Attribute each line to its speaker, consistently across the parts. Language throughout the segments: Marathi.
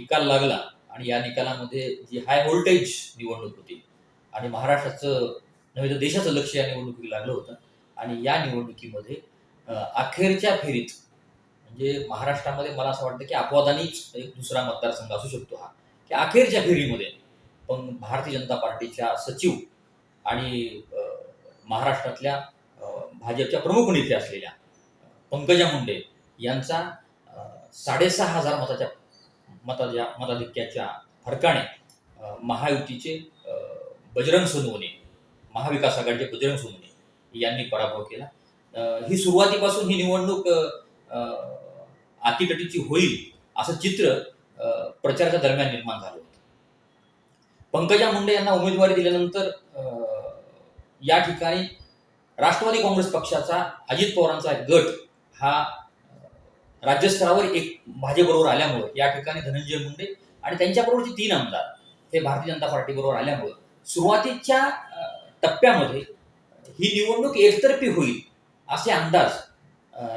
Speaker 1: निकाल लागला आणि या निकालामध्ये जी हाय व्होल्टेज निवडणूक होती आणि महाराष्ट्राचं नव्हे तर देशाचं लक्ष या निवडणुकीला लागलं होतं. आणि या निवडणुकीमध्ये अखेरच्या फेरीत म्हणजे महाराष्ट्रामध्ये मला असं वाटतं की अपवादानीच एक दुसरा मतदारसंघ असू शकतो हा की अखेरच्या फेरीमध्ये पण भारतीय जनता पार्टीच्या सचिव आणि महाराष्ट्रातल्या भाजपच्या प्रमुख नेते असलेल्या पंकजा मुंडे यांचा साडेसहा हजार मताच्या मताच्या मताधिक्याच्या फरकाने महायुतीचे बजरंग सोनवणे महाविकास आघाडीचे बजरंग सोनवणे यांनी पराभव केला. ही सुरुवातीपासून ही निवडणूक अ, होईल असं चित्र प्रचाराच्या दरम्यान निर्माण झालं होतं. पंकजा मुंडे यांना उमेदवारी दिल्यानंतर या ठिकाणी राष्ट्रवादी काँग्रेस पक्षाचा अजित पवारांचा एक गट हा राज्यस्तरावर एक भाजपबरोबर आल्यामुळे या ठिकाणी धनंजय मुंडे आणि त्यांच्याबरोबरचे तीन आमदार हे भारतीय जनता पार्टीबरोबर आल्यामुळे सुरुवातीच्या टप्प्यामध्ये ही निवडणूक एकतर्फी होईल असे अंदाज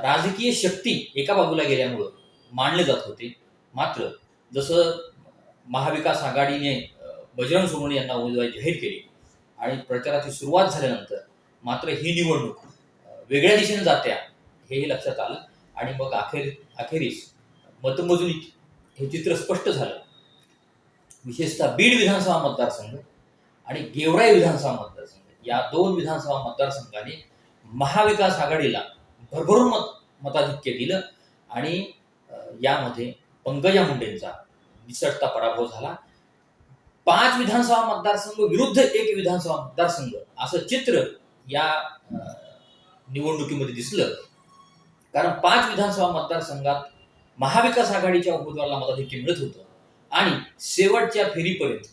Speaker 1: राजकीय शक्ती एका बाजूला गेल्यामुळं मानले जात होते. मात्र जसं महाविकास आघाडीने बजरंग सोनवणे यांना उमेदवारी जाहीर केली आणि प्रचाराची सुरुवात झाल्यानंतर मात्र ही निवडणूक वेगळ्या दिशेने जात्या हेही लक्षात आलं. आणि मग अखेर अखेरीस मतमोजणीत हे चित्र स्पष्ट झालं. विशेषतः बीड विधानसभा मतदारसंघ आणि गेवराई विधानसभा मतदारसंघ. या दोन विधानसभा मतदारसंघाने महाविकास आघाडीला भरभरून मत मताधिक्य दिलं आणि यामध्ये पंकजा मुंडेंचा निसटता पराभव झाला. पाच विधानसभा मतदारसंघ विरुद्ध एक विधानसभा मतदारसंघ असं चित्र या निवडणुकीमध्ये दिसलं. कारण पाच विधानसभा मतदारसंघात महाविकास आघाडीच्या उमेदवाराला मताधिक्य मिळत होतं. आणि शेवटच्या फेरीपर्यंत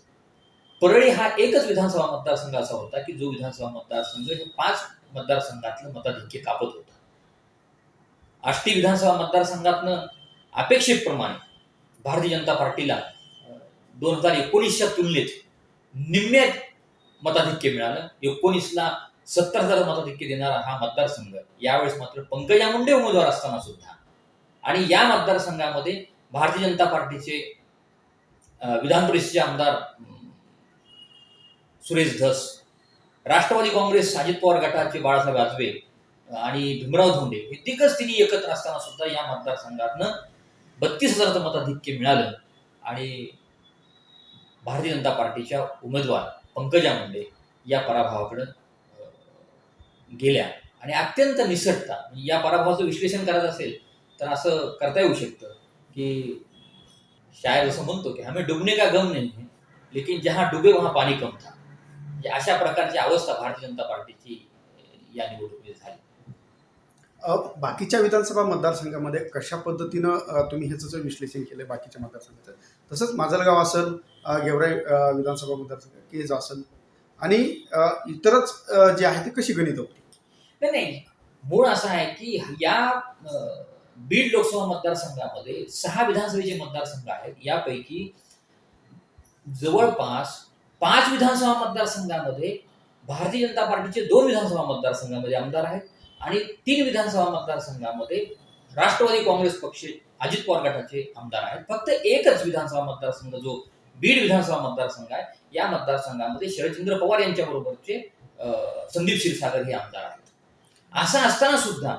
Speaker 1: परळी हा एकच विधानसभा मतदारसंघ असा होता की जो विधानसभा मतदारसंघ हे पाच मतदारसंघातलं मताधिक्य कापत होता. आष्टी विधानसभा मतदारसंघातनं अपेक्षेप्रमाणे भारतीय जनता पार्टीला दोन हजार एकोणीसच्या तुलनेत निम्म्यात मताधिक्य मिळालं. एकोणीसला सत्तर हजार मताधिक्य देणारा हा मतदारसंघ. यावेळेस मात्र पंकजा मुंडे उमेदवार असताना सुद्धा. आणि या मतदारसंघामध्ये भारतीय जनता पार्टीचे विधान परिषदेचे आमदार सुरेश धस राष्ट्रवादी काँग्रेस अजित पवार गटाचे बाळासाहेब आजबे आणि भीमराव धोंडे हे तिघच तिन्ही एकत्र असताना सुद्धा या मतदारसंघातनं बत्तीस हजाराचं मताधिक्य मिळालं. आणि भारतीय जनता पार्टीच्या उमेदवार पंकजा मुंडे या पराभवाकडे गेल्या आणि अत्यंत निसटता म्हणजे या पराभवाचं विश्लेषण करायचं असेल तर असं करता येऊ शकतं की शायर असं म्हणतो की हमें डुबने का गम नाही है लेकिन जहां डुबे वहां पाणी कम था. म्हणजे अशा प्रकारची अवस्था भारतीय जनता पार्टीची या निवडणुकीत झाली.
Speaker 2: बाकीच्या विधानसभा मतदारसंघामध्ये कशा पद्धतीनं तुम्ही ह्याचं विश्लेषण केलं बाकीच्या मतदारसंघाचं? तसंच माजलगाव असेल गेवराई विधानसभा मतदारसंघ केज असेल आणि इतरच जे आहे ते कशी गणित होती?
Speaker 1: नाही नाही? मूळ असं आहे की या बीड लोकसभा मतदारसंघामध्ये सहा विधानसभेचे मतदारसंघ आहेत. यापैकी जवळपास पाच विधानसभा मतदारसंघामध्ये भारतीय जनता पार्टीचे दोन विधानसभा मतदारसंघामध्ये आमदार आहेत आणि तीन विधानसभा मतदारसंघामध्ये राष्ट्रवादी काँग्रेस पक्ष अजित पवार गटाचे आमदार आहेत. फक्त एकच विधानसभा मतदारसंघ जो बीड विधानसभा मतदारसंघ आहे या मतदारसंघामध्ये शरदचंद्र पवार यांच्या बरोबरचे संदीप क्षीरसागर हे आमदार आहेत. असं असताना सुद्धा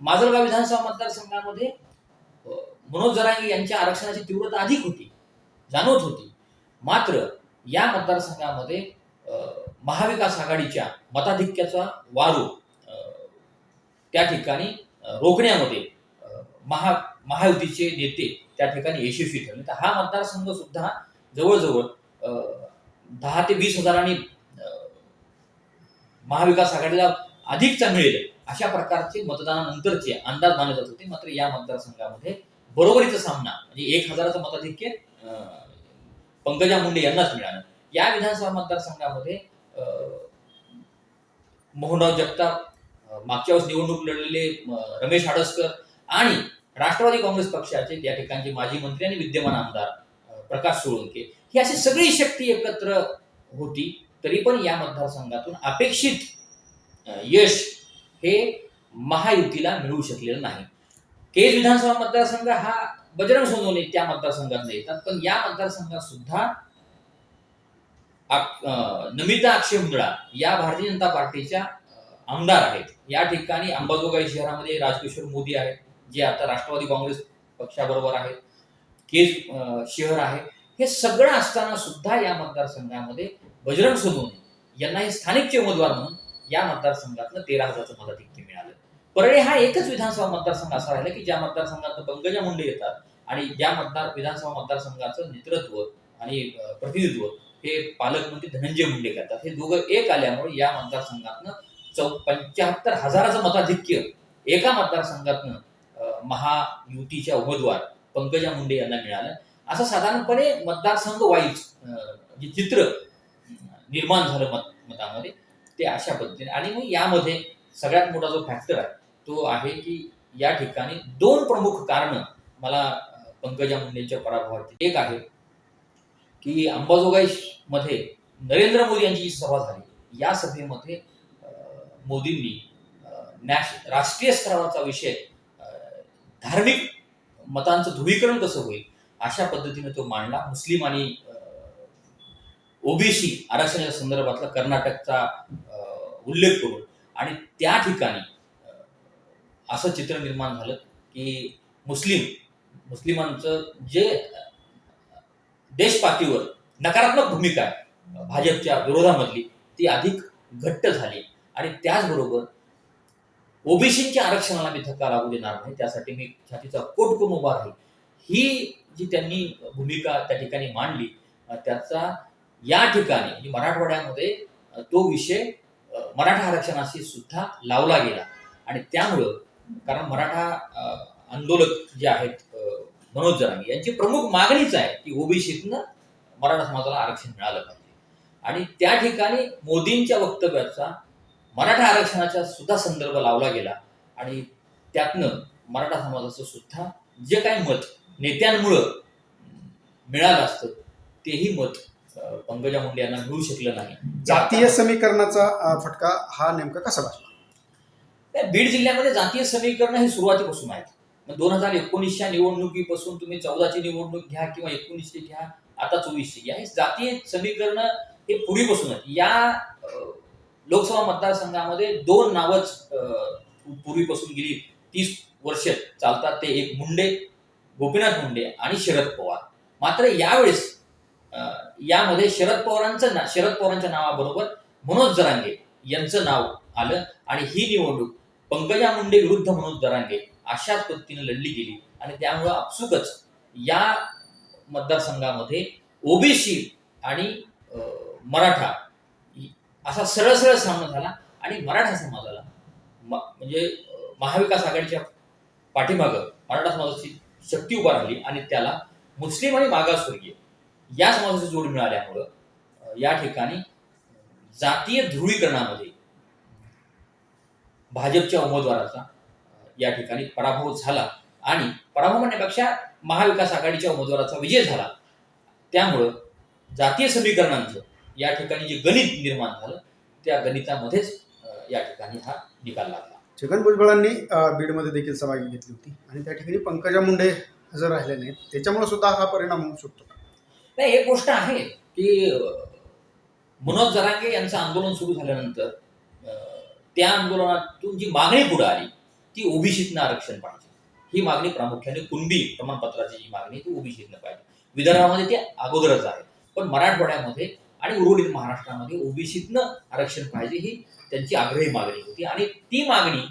Speaker 1: माजलगाव विधानसभा मतदारसंघामध्ये मनोज जरांगे यांच्या आरक्षणाची तीव्रता अधिक होती जाणवत होती. मात्र या मतदारसंघामध्ये महाविकास आघाडीच्या मताधिक्याचा वारू त्या ठिकाणी रोखण्यामध्ये महा महायुतीचे नेते त्या ठिकाणी यशस्वी ठरले. तर हा मतदारसंघ सुद्धा जवळजवळ दहा ते वीस हजारांनी महाविकास आघाडीला अधिक मिळेल अशा प्रकारचे मतदानानंतरचे अंदाज मानले जात होते मात्र या मतदारसंघामध्ये बरोबरीचा सामना. म्हणजे एक हजाराचं मताधिक्य पंकजा मुंडे यांनाच मिळालं. या विधानसभा मतदारसंघामध्ये अं, मोहनराव जगताप मागच्या वर्ष निवडणूक लढलेले रमेश हाडसकर आणि राष्ट्रवादी काँग्रेस पक्षाचे या ठिकाणचे माजी मंत्री आणि विद्यमान आमदार प्रकाश सोळंके. ही अशी सगळी शक्ती एकत्र होती तरी पण या मतदारसंघातून अपेक्षित यश हे महायुतीला मिळू शकलेलं नाही. केज विधानसभा मतदारसंघ हा बजरंग सोनवणे त्या मतदारसंघात येतात. पण या मतदारसंघात सुद्धा नमिता अक्षय मुंदळा या भारतीय जनता पार्टीच्या आमदार आहेत. या ठिकाणी अंबाजोगाई शहरामध्ये राजकिशोर मोदी आहेत जे आता राष्ट्रवादी काँग्रेस पक्षाबरोबर आहेत. केज शहर आहे. हे सगळं असताना सुद्धा या मतदारसंघामध्ये बजरंग सोनवणे यांना हे स्थानिकचे उमेदवार म्हणून या मतदारसंघातनं तेरा हजारचं मताधिक्य मिळालं. परळी हा एकच विधानसभा मतदारसंघ असा राहिला की ज्या मतदारसंघात पंकजा मुंडे येतात आणि ज्या मतदार विधानसभा मतदारसंघाचं नेतृत्व आणि प्रतिनिधित्व हे पालकमंत्री धनंजय मुंडे करतात. हे दोघं एक आल्यामुळे या मतदारसंघातनं चौ पंच्याहत्तर हजाराचं मताधिक्य एका मतदारसंघातनं महायुतीच्या उमेदवार पंकजा मुंडे यांना मिळालं. असं साधारणपणे मतदारसंघ वाईज जे चित्र निर्माण झालं मत मतामध्ये ते अशा पद्धतीने. आणि मग यामध्ये सगळ्यात मोठा जो फॅक्टर आहे तो आहे की या ठिकाणी दोन प्रमुख कारण मला पंकजा मुंडेंच्या पराभवाची एक आहे की अंबाजोगाई मध्ये नरेंद्र मोदी यांची जी सभा झाली या सभेमध्ये मोदींनी नॅश राष्ट्रीय स्तरावरचा विषय धार्मिक मतांचं ध्रुवीकरण कसं होईल अशा पद्धतीने तो मांडला. मुस्लिम आणि ओबीसी आरक्षणाच्या संदर्भातला कर्नाटकचा उल्लेख करून. आणि त्या ठिकाणी असं चित्र निर्माण झालं की मुस्लिम मुस्लिमांचं जे देशपातीवर देशपातळीवर नकारात्मक भूमिका आहे भाजपच्या विरोधामधली ती अधिक घट्ट झाली. आणि त्याचबरोबर ओबीसीच्या आरक्षणाला मी धक्का लागू देणार नाही त्यासाठी मी छातीचा कोट करून उभा राहील. ही जी त्यांनी भूमिका त्या ठिकाणी मांडली त्याचा या ठिकाणी म्हणजे मराठवाड्यामध्ये तो विषय मराठा आरक्षणाशी सुद्धा लावला गेला. आणि त्यामुळं कारण मराठा आंदोलक जे आहेत मनोज जरांगे यांची प्रमुख मागणीच आहे की ओबीसीतनं मराठा समाजाला आरक्षण मिळालं पाहिजे. आणि त्या ठिकाणी मोदींच्या वक्तव्याचा मराठा आरक्षणाचा सुद्धा संदर्भ लावला गेला. आणि त्यातनं मराठा समाजाचं सुद्धा जे काही मत नेत्यांमुळं मिळालं असतं तेही मत पंकजा मुंडे यांना मिळू शकलं नाही.
Speaker 2: जातीय समीकरणाचा फटका हा नेमका कसा बसला?
Speaker 1: बीड जिल्ह्यामध्ये जातीय समीकरण हे सुरुवातीपासून आहेत. दोन हजार एकोणीसच्या निवडणुकीपासून तुम्ही चौदाची निवडणूक घ्या किंवा एकोणीसची घ्या आता चोवीसची घ्या. हे जातीय समीकरण हे पूर्वीपासून आहेत. या लोकसभा मतदारसंघामध्ये दोन नावच पूर्वीपासून गेली. तीस वर्ष चालतात ते. एक मुंडे गोपीनाथ मुंडे आणि शरद पवार. मात्र यावेळेस यामध्ये शरद पवारांचं ना शरद पवारांच्या नावाबरोबर मनोज जरांगे यांचं नाव आलं आणि ही निवडणूक पंकजा मुंडे विरुद्ध मनोज जरांगे अशाच पद्धतीने लढली गेली. आणि त्यामुळं आपसुकच या मतदारसंघामध्ये ओबीसी आणि मराठा असा सरळ सरळ सामना झाला आणि मराठा समाजाला म्हणजे महाविकास आघाडीच्या पाठीमागं मराठा समाजाची शक्ती उभा राहिली आणि त्याला मुस्लिम आणि मागासवर्गीय या समाजाची जोड मिळाल्यामुळं या ठिकाणी जातीय ध्रुवीकरणामध्ये भाजपच्या उमेदवाराचा या ठिकाणी पराभव झाला आणि पराभव म्हणण्यापेक्षा महाविकास आघाडीच्या उमेदवाराचा विजय झाला. त्यामुळं जातीय समीकरणांचं या ठिकाणी जे गणित निर्माण झालं त्या गणितामध्येच या ठिकाणी हा निकाल लागला.
Speaker 2: छगन भुजबळांनी बीडमध्ये देखील सहभागी घेतली होती आणि त्या ठिकाणी पंकजा मुंडे हजर राहिले नाहीत त्याच्यामुळे सुद्धा हा परिणाम होऊ शकतो.
Speaker 1: नाही एक गोष्ट आहे की मनोज जरांगे यांचं आंदोलन सुरू झाल्यानंतर त्या आंदोलनातून जी मागणी पुढे आली ती ओबीसीतनं आरक्षण पाहिजे. ही मागणी प्रामुख्याने कुणबी प्रमाणपत्राची जी मागणी ती ओबीसीतनं पाहिजे. विदर्भामध्ये ती अगोदरच आहे. पण मराठवाड्यामध्ये आणि उर्वरित महाराष्ट्रामध्ये ओबीसीतनं आरक्षण पाहिजे ही त्यांची आग्रही मागणी होती. आणि ती मागणी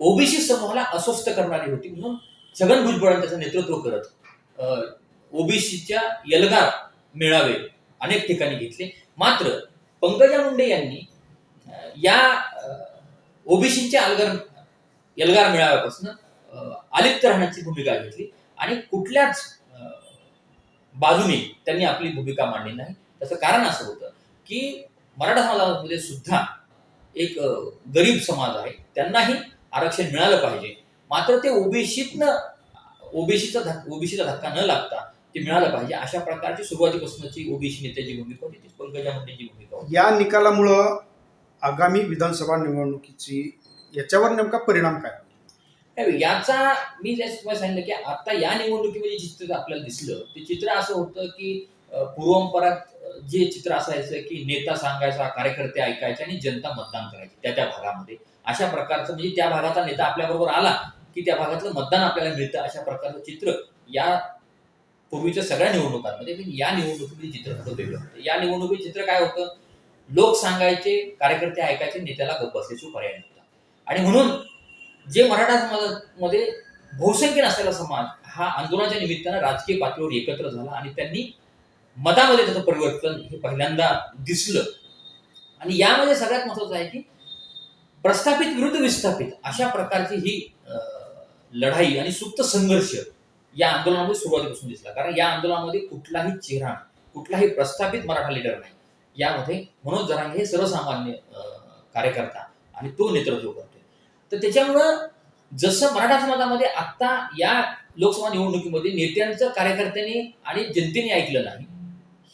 Speaker 1: ओबीसी समूहाला अस्वस्थ करणारी होती म्हणून छगन भुजबळ त्याचं नेतृत्व करत ओबीसीच्या यलगार मेळावे अनेक ठिकाणी घेतले. मात्र पंकजा मुंडे यांनी या ओबीसीच्या अलगार यलगार मेळाव्यापासून अं, अलिप्त राहण्याची भूमिका घेतली आणि कुठल्याच बाजूने त्यांनी आपली भूमिका मांडली नाही. त्याचं कारण असं होतं की मराठा समाजामध्ये सुद्धा एक गरीब समाज आहे. त्यांनाही आरक्षण मिळालं पाहिजे. मात्र ते ओबीसीतनं ओबीसीचा धक्का ओबीसीचा धक्का न लागता ते मिळालं पाहिजे. अशा प्रकारची सुरुवातीपासूनची ओबीसी नेत्याची भूमिका होती ती पंकजा मुंडेची भूमिका होती.
Speaker 2: या निकालामुळं आगामी विधानसभा निवडणुकीची याच्यावर नेमका परिणाम काय?
Speaker 1: याचा मी तुम्हाला सांगितलं की आता या निवडणुकीमध्ये चित्र आपल्याला दिसलं ते चित्र असं होतं की पूर्वपरात जे चित्र असायचं की नेता सांगायचा कार्यकर्ते ऐकायचे आणि जनता मतदान करायची त्या त्या भागामध्ये. अशा प्रकारचं म्हणजे त्या भागाचा नेता आपल्याबरोबर आला की त्या भागातलं मतदान आपल्याला मिळतं. अशा प्रकारचं चित्र या पूर्वीच्या सगळ्या निवडणुकांमध्ये म्हणजे पण या निवडणुकीमध्ये चित्र थोडं वेगळं होतं? या निवडणुकीत चित्र काय होतं? लोक सांगायचे कार्यकर्ते ऐकायचे नेत्याला गप्प बसल्याची पर्याय नव्हता. आणि म्हणून जे मराठा समाजामध्ये बहुसंख्य नसलेला समाज हा आंदोलनाच्या निमित्तानं राजकीय पातळीवर एकत्र झाला आणि त्यांनी मतामध्ये त्याचं परिवर्तन हे पहिल्यांदा दिसलं. आणि यामध्ये सगळ्यात महत्वाचं आहे की प्रस्थापित विरुद्ध विस्थापित अशा प्रकारची ही लढाई आणि सुप्त संघर्ष या आंदोलनामध्ये सुरुवातीपासून दिसला. कारण या आंदोलनामध्ये कुठलाही चेहरा कुठलाही प्रस्थापित मराठा लीडर नाही. यामध्ये मनोज जरांगे हे सर्वसामान्य कार्यकर्ता आणि तो नेतृत्व करतोय. तर त्याच्यामुळं जसं मराठा समाजामध्ये आता या लोकसभा निवडणुकीमध्ये नेत्यांचं कार्यकर्त्यांनी आणि जनतेने ऐकलं नाही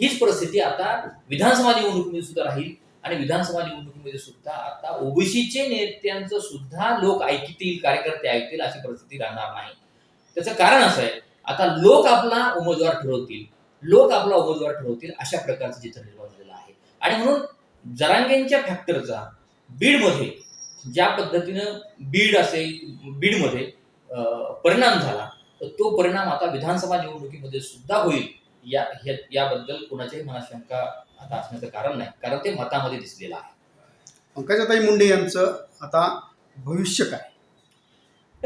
Speaker 1: हीच परिस्थिती आता विधानसभा निवडणुकीमध्ये सुद्धा राहील आणि विधानसभा निवडणुकीमध्ये सुद्धा आता ओबीसीचे नेत्यांचं सुद्धा लोक ऐकतील कार्यकर्ते ऐकतील अशी परिस्थिती राहणार नाही. त्याचं कारण असं आहे आता लोक आपला उमेदवार ठरवतील लोक आपला उमेदवार ठरवतील अशा प्रकारचं चित्र निर्माण झालेलं आहे. आणि म्हणून जरांगेंच्या फॅक्टरचा बीडमध्ये ज्या पद्धतीनं बीड असेल बीडमध्ये परिणाम झाला तर तो परिणाम आता विधानसभा निवडणुकीमध्ये सुद्धा होईल. या याबद्दल कोणाच्याही मनात शंका आता असण्याचं कारण नाही कारण ते मतामध्ये दिसलेलं आहे.
Speaker 2: पंकजाताई मुंडे यांचं आता भविष्य काय?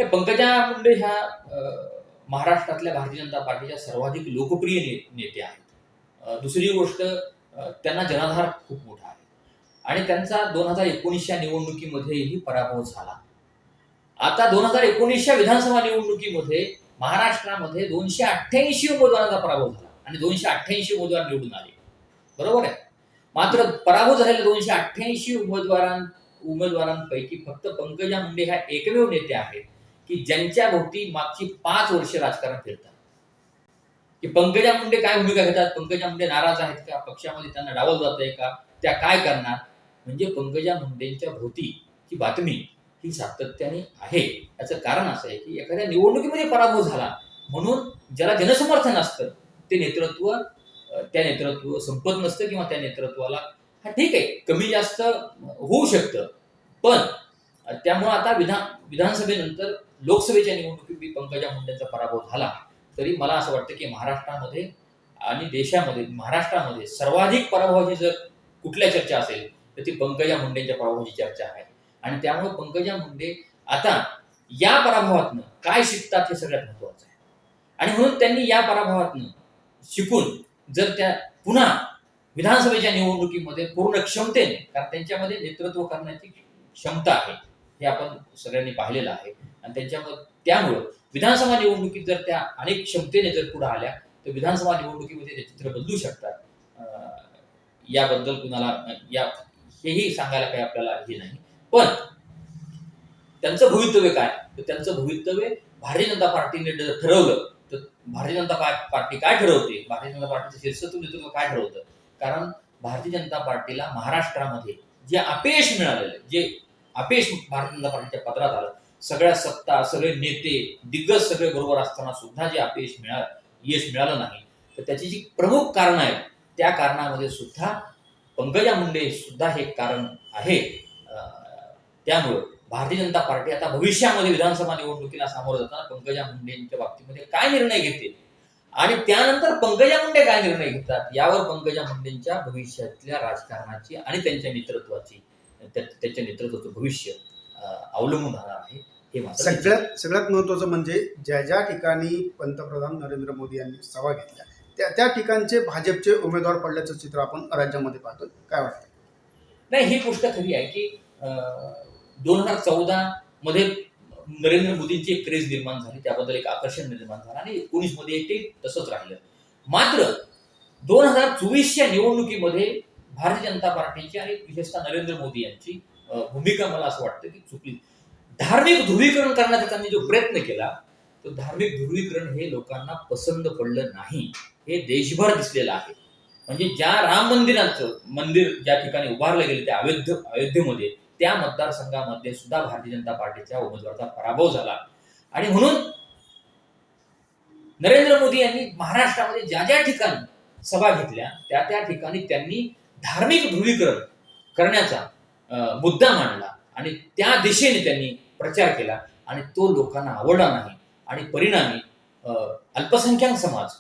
Speaker 1: पंकजा मुंडे ह्या महाराष्ट्रातल्या भारतीय जनता पार्टीच्या सर्वाधिक लोकप्रिय ने, नेते आहेत. दुसरी गोष्ट त्यांना जनाधार खूप मोठा आहे. आणि त्यांचा दोन हजार एकोणीसच्या निवडणुकीमध्येही पराभव झाला. आता दोन हजार एकोणीसच्या विधानसभा निवडणुकीमध्ये महाराष्ट्रामध्ये दोनशे अठ्ठ्याऐंशी उमेदवारांचा पराभव झाला आणि दोनशे अठ्ठ्याऐंशी उमेदवार निवडून आले. बरोबर आहे? मात्र पराभव झालेल्या दोनशे अठ्ठ्याऐंशी उमेदवारां उमेदवारांपैकी फक्त पंकजा मुंडे ह्या एकमेव नेते आहेत. की ज्यांच्या भोवती मागची पाच वर्ष राजकारण फिरतात. की पंकजा मुंडे काय भूमिका घेतात? पंकजा मुंडे नाराज आहेत का? पक्षामध्ये त्यांना डावल जात आहे का? त्या काय करणार? म्हणजे पंकजा मुंडेंच्या भोवती ही बातमी ही सातत्याने आहे. याचं कारण असं आहे की एखाद्या निवडणुकीमध्ये पराभव झाला म्हणून ज्याला जनसमर्थन असतं ते नेतृत्व त्या नेतृत्व संपत नसतं किंवा त्या नेतृत्वाला हा ठीक आहे कमी जास्त होऊ शकतं. पण त्यामुळं आता विधान विधानसभेनंतर लोकसभेच्या निवडणुकीत पंकजा मुंडेंचा पराभव झाला. तरी मला असं वाटतं की महाराष्ट्रामध्ये आणि देशामध्ये महाराष्ट्रामध्ये सर्वाधिक पराभवाची जर कुठल्या चर्चा असेल तर ती पंकजा मुंडेंच्या पराभवाची चर्चा आहे. आणि त्यामुळे पंकजा मुंडे आता या पराभवातनं काय शिकतात हे सगळ्यात महत्वाचं आहे. आणि म्हणून त्यांनी या पराभवातनं शिकून जर त्या पुन्हा विधानसभेच्या निवडणुकीमध्ये पूर्ण क्षमतेने कारण त्यांच्यामध्ये नेतृत्व करण्याची क्षमता आहे. हे आपण सगळ्यांनी पाहिलेलं आहे. आणि त्यांच्यामध्ये त्यामुळं विधानसभा निवडणुकीत जर त्या अनेक क्षमतेने जर पुढे आल्या तर विधानसभा निवडणुकीमध्ये ते चित्र बदलू शकतात. अं, याबद्दल कुणाला या हेही सांगायला काही आपल्याला हे नाही. पण त्यांचं भवितव्य काय? तर त्यांचं भवितव्य भारतीय जनता पार्टीने जर ठरवलं तर भारतीय जनता पार्टी काय ठरवते? भारतीय जनता पार्टीचं शीर्षत्व नेतृत्व काय ठरवतं? कारण भारतीय जनता पार्टीला महाराष्ट्रामध्ये जे अपयश मिळालेलं जे अपयश भारतीय पार्टीच्या पत्रात आलं. सगळ्या सत्ता सगळे नेते दिग्गज सगळे बरोबर असताना सुद्धा जे अपयश मिळा यश मिळालं नाही. तर त्याची जी प्रमुख कारणं आहेत त्या कारणामध्ये सुद्धा पंकजा मुंडे सुद्धा हे कारण आहे. अं, त्यामुळं भारतीय जनता पार्टी आता भविष्यामध्ये विधानसभा निवडणुकीला सामोरं जाताना पंकजा मुंडेंच्या बाबतीमध्ये काय निर्णय घेते? आणि त्यानंतर पंकजा मुंडे काय निर्णय घेतात? यावर पंकजा मुंडेंच्या भविष्यातल्या राजकारणाची आणि त्यांच्या नेतृत्वाची त्या- त्यांच्या नेतृत्वाचं भविष्य अवलंबून राहणार आहे हे मात्र.
Speaker 2: सगळ्यात सगळ्यात महत्त्वाचं म्हणजे ज्या ज्या ठिकाणी पंतप्रधान नरेंद्र मोदी यांनी सभा घेतल्या त्या त्या ठिकाणचे भाजपचे उमेदवार पडल्याचं चित्र आपण राज्यामध्ये पाहतो. काय वाटतं?
Speaker 1: नाही ही गोष्ट खरी आहे की दोन हजार चौदा मध्ये नरेंद्र मोदींची एक क्रेज निर्माण झाली त्याबद्दल एक आकर्षण निर्माण झालं आणि एकोणीसमध्ये ते तसंच राहिलं. मात्र दोन हजार चोवीसच्या निवडणुकीमध्ये भारतीय जनता पार्टीची आणि विशेषतः नरेंद्र मोदी यांची भूमिका मला असं वाटतं की चुकली. धार्मिक ध्रुवीकरण करण्याचा त्यांनी जो प्रयत्न केला तो धार्मिक ध्रुवीकरण हे लोकांना पसंत पडलं नाही. हे देशभर दिसलेलं आहे. म्हणजे ज्या राम मंदिराचं मंदिर ज्या ठिकाणी उभारलं गेलं त्या अयोध्य अयोध्येमध्ये त्या मतदारसंघामध्ये सुद्धा भारतीय जनता पार्टीच्या उमेदवाराचा पराभव झाला. आणि म्हणून नरेंद्र मोदी यांनी महाराष्ट्रामध्ये ज्या ज्या ठिकाणी सभा घेतल्या त्या त्या ठिकाणी त्यांनी धार्मिक ध्रुवीकरण करण्याचा मुद्दा मांडला आणि त्या दिशेने त्यांनी प्रचार केला आणि तो लोकांना आवडला नाही आणि परिणामी अं, अल्पसंख्याक समाज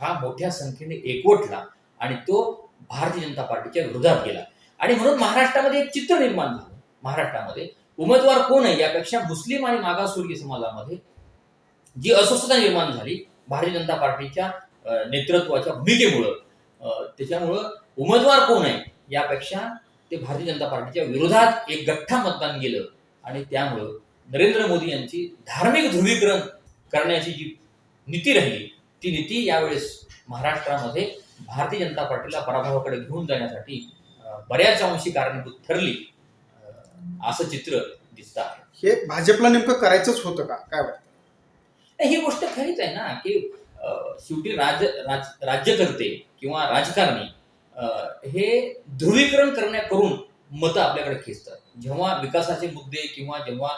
Speaker 1: हा मोठ्या संख्येने एकवटला आणि तो भारतीय जनता पार्टीच्या विरोधात गेला. आणि म्हणून महाराष्ट्रामध्ये एक चित्र निर्माण झालं. महाराष्ट्रामध्ये उमेदवार कोण आहे यापेक्षा मुस्लिम आणि मागासवर्गीय समाजामध्ये जी अस्वस्थता निर्माण झाली भारतीय जनता पार्टीच्या नेतृत्वाच्या भूमिकेमुळं त्याच्यामुळं उमेदवार कोण आहे? यापेक्षा ते भारतीय जनता पार्टीच्या विरोधात एक गठ्ठा मतदान गेलं आणि त्यामुळं नरेंद्र मोदी यांची धार्मिक ध्रुवीकरण करण्याची जी नीती राहिली ती नीती यावेळेस महाराष्ट्रामध्ये भारतीय जनता पार्टीला पराभवाकडे घेऊन जाण्यासाठी बऱ्याच अंशी कारणीभूत ठरली असं चित्र दिसतं आहे.
Speaker 2: हे भाजपला नेमकं करायचंच होतं का? काय वाटतं?
Speaker 1: ही गोष्ट खरीच आहे ना की शेवटी राज राज राज्यकर्ते किंवा राजकारणी हे ध्रुवीकरण करण्या करून मतं आपल्याकडे खेचतात. जेव्हा विकासाचे मुद्दे किंवा जेव्हा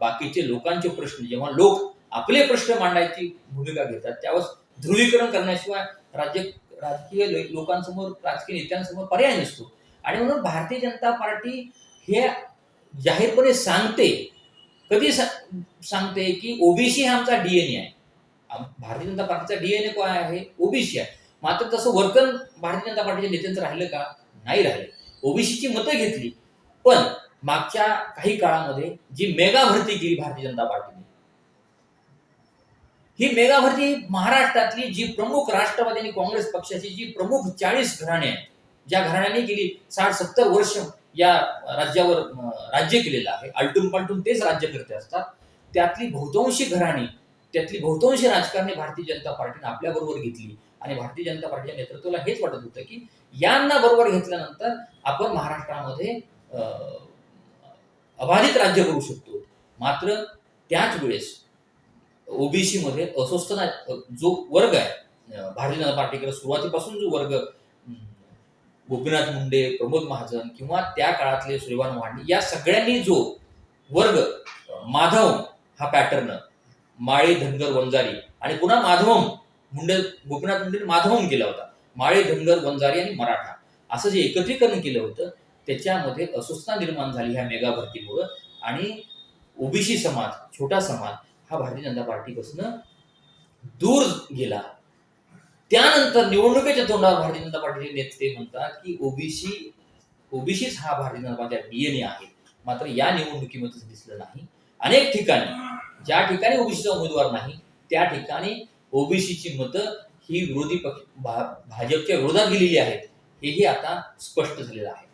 Speaker 1: बाकीचे लोकांचे प्रश्न जेव्हा लोक आपले प्रश्न मांडायची भूमिका घेतात त्यावेळेस ध्रुवीकरण करण्याशिवाय राज्य राजकीय लोकांसमोर राजकीय नेत्यांसमोर पर्याय नसतो. आणि म्हणून भारतीय जनता पार्टी हे जाहीरपणे सांगते कधी सा- सांगते की ओबीसी हा आमचा डीएनए आहे. भारतीय जनता पार्टीचा डीएनए काय आहे? ओबीसी आहे. मात्र तसं वर्तन भारतीय जनता पार्टीच्या नेत्यांचं राहिलं का? नाही राहिलं. ओबीसीची मतं घेतली. पण मागच्या काही काळामध्ये जी मेगा भरती केली भारतीय जनता पार्टीने ही मेगा भरती महाराष्ट्रातली जी प्रमुख राष्ट्रवादी आणि काँग्रेस पक्षाची जी प्रमुख चाळीस घराणे आहेत ज्या घराण्याने गेली साठ सत्तर वर्ष या राज्यावर राज्य केलेलं आहे आलटून पालटून तेच राज्य करते असतात. त्यातली बहुतांशी घराणी त्यातली बहुतांशी राजकारणी भारतीय जनता पार्टीने आपल्या बरोबर घेतली. आणि भारतीय जनता पार्टीच्या नेतृत्वाला हेच वाटत होतं की यांना बरोबर घेतल्यानंतर आपण महाराष्ट्रामध्ये अबाधित राज्य करू शकतो. मात्र त्याच वेळेस ओबीसी मध्ये अस्वस्थता जो वर्ग आहे भारतीय जनता पार्टीकडे सुरुवातीपासून जो वर्ग गोपीनाथ मुंडे प्रमोद महाजन किंवा त्या काळातले श्रीवान वाणी या सगळ्यांनी जो वर्ग माधव हा पॅटर्न माळी धनगर वंजारी आणि पुन्हा माधवम मुंडे गोपीनाथ मुंडे माधवम केला होता. माळे धनगर वंजारी आणि मराठा. असं जे एकत्रीकरण केलं होतं त्याच्यामध्ये अस्वस्थता निर्माण झाली ह्या मेगा भरतीमुळं. आणि ओबीसी समाज छोटा समाज हा भारतीय जनता पार्टीपासून दूर गेला. त्यानंतर निवडणुकीच्या तोंडावर भारतीय जनता पार्टीचे नेते म्हणतात की ओबीसी ओबीसीच हा भारतीय जनता पार्टीचा डीएनए आहे. मात्र या निवडणुकीमध्ये दिसलं नाही. अनेक ठिकाणी ज्या ठिकाणी ओबीसीचा उमेदवार नाही त्या ठिकाणी ओबीसीची मतं ही विरोधी पक्ष भा- भाजपच्या विरोधात गेलेली आहेत. हेही आता स्पष्ट झालेलं आहे.